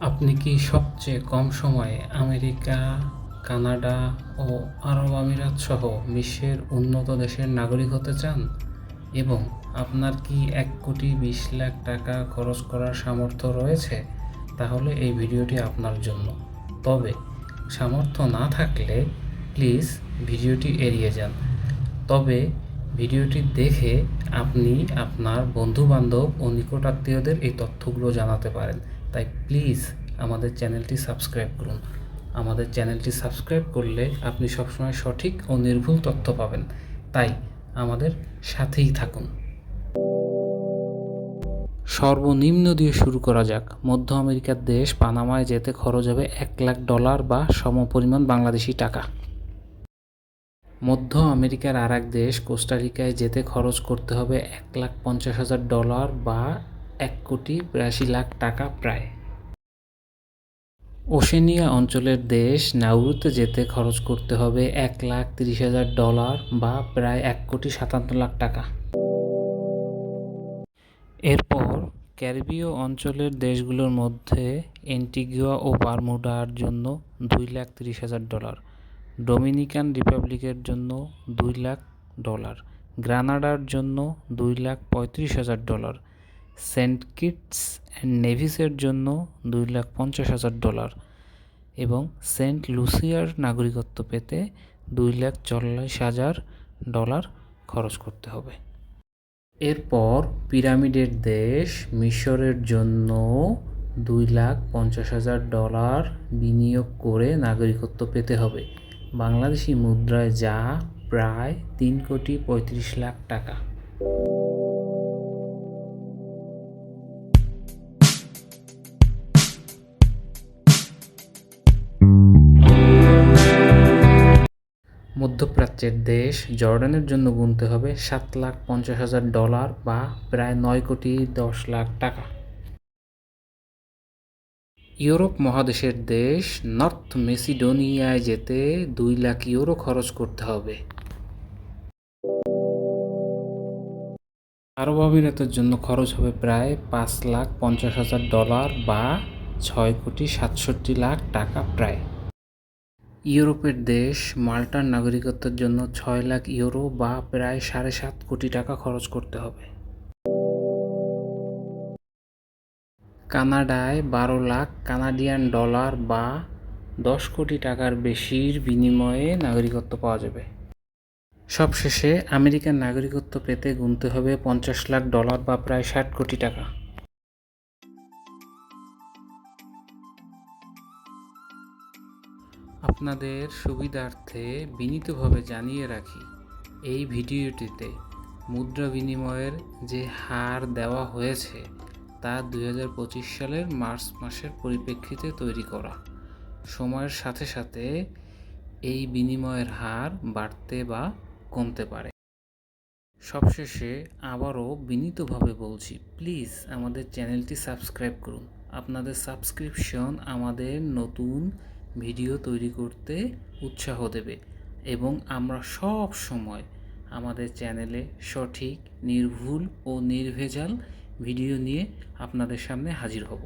আপনি কি সবচেয়ে কম সময়ে আমেরিকা, কানাডা ও আরব আমিরাত সহ বিশ্বের উন্নত দেশের নাগরিক হতে চান? এবং আপনার কি এক কোটি বিশ লাখ টাকা খরচ করার সামর্থ্য রয়েছে? তাহলে এই ভিডিওটি আপনার জন্য। তবে সামর্থ্য না থাকলে প্লিজ ভিডিওটি এড়িয়ে যান। তবে ভিডিওটি দেখে আপনি আপনার বন্ধুবান্ধব ও নিকটাত্মীয়দের এই তথ্যগুলো জানাতে পারেন। তাই প্লিজ আমাদের চ্যানেলটি সাবস্ক্রাইব করুন। আমাদের চ্যানেলটি সাবস্ক্রাইব করলে আপনি সবসময় সঠিক ও নির্ভুল তথ্য পাবেন। তাই আমাদের সাথেই থাকুন। সর্বনিম্ন দিয়ে শুরু করা যাক। মধ্য আমেরিকার দেশ পানামায় যেতে খরচ হবে এক লাখ ডলার বা সমপরিমাণ বাংলাদেশি টাকা। মধ্য আমেরিকার আর এক দেশ কোস্টারিকায় যেতে খরচ করতে হবে এক লাখ পঞ্চাশ হাজার ডলার বা এক কোটি বিরাশি লাখ টাকা প্রায়। ওশেনিয়া অঞ্চলের দেশ নাউরুতে যেতে খরচ করতে হবে এক লাখ তিরিশ হাজার ডলার বা প্রায় এক কোটি সাতান্ন লাখ টাকা। এরপর ক্যারিবীয় অঞ্চলের দেশগুলোর মধ্যে এন্টিগুয়া ও বারমুডার জন্য দুই লাখ তিরিশ হাজার ডলার, ডোমিনিকান রিপাবলিকের জন্য দুই লাখ ডলার, গ্রানাডার জন্য দুই লাখ পঁয়ত্রিশ হাজার ডলার সেন্ট কিটস অ্যান্ড নেভিসের জন্য দুই লাখ পঞ্চাশ হাজার ডলার এবং সেন্ট লুসিয়ার নাগরিকত্ব পেতে দুই লাখ চল্লিশ হাজার ডলার খরচ করতে হবে। এরপর পিরামিডের দেশ মিশরের জন্য দুই লাখ পঞ্চাশ হাজার ডলার বিনিয়োগ করে নাগরিকত্ব পেতে হবে। বাংলাদেশি মুদ্রায় যা প্রায় তিন কোটি পঁয়ত্রিশ লাখ টাকা। মধ্যপ্রাচ্যের দেশ জর্ডানের জন্য গুনতে হবে সাত লাখ পঞ্চাশ হাজার ডলার বা প্রায় নয় কোটি দশ লাখ টাকা। ইউরোপ মহাদেশের দেশ নর্থ মেসিডোনিয়ায় যেতে দুই লাখ ইউরো খরচ করতে হবে। আরব আমিরাতের জন্য খরচ হবে প্রায় পাঁচ লাখ পঞ্চাশ হাজার ডলার বা ছয় কোটি সাতষট্টি লাখ টাকা প্রায়। ইউরোপের দেশ মাল্টার নাগরিকত্বের জন্য ছয় লাখ ইউরো বা প্রায় সাড়ে সাত কোটি টাকা খরচ করতে হবে। কানাডায় বারো লাখ কানাডিয়ান ডলার বা দশ কোটি টাকার বেশির বিনিময়ে নাগরিকত্ব পাওয়া যাবে। সবশেষে আমেরিকান নাগরিকত্ব পেতে গুনতে হবে পঞ্চাশ লাখ ডলার বা প্রায় ষাট কোটি টাকা। আপনাদের সুবিধার্থে বিনীতভাবে জানিয়ে রাখি, এই ভিডিওটিতে মুদ্রা বিনিময়ের যে হার দেওয়া হয়েছে, তা দু হাজার পঁচিশ সালের মার্চ মাসের পরিপ্রেক্ষিতে তৈরি করা। সময়ের সাথে সাথে এই বিনিময়ের হার বাড়তে বা কমতে পারে। সবশেষে আবারও বিনীতভাবে বলছি, প্লিজ আমাদের চ্যানেলটি সাবস্ক্রাইব করুন। আপনাদের সাবস্ক্রিপশন আমাদের নতুন ভিডিও তৈরি করতে উৎসাহ দেবে এবং আমরা সব সময় আমাদের চ্যানেলে সঠিক, নির্ভুল ও নির্ভেজাল ভিডিও নিয়ে আপনাদের সামনে হাজির হব।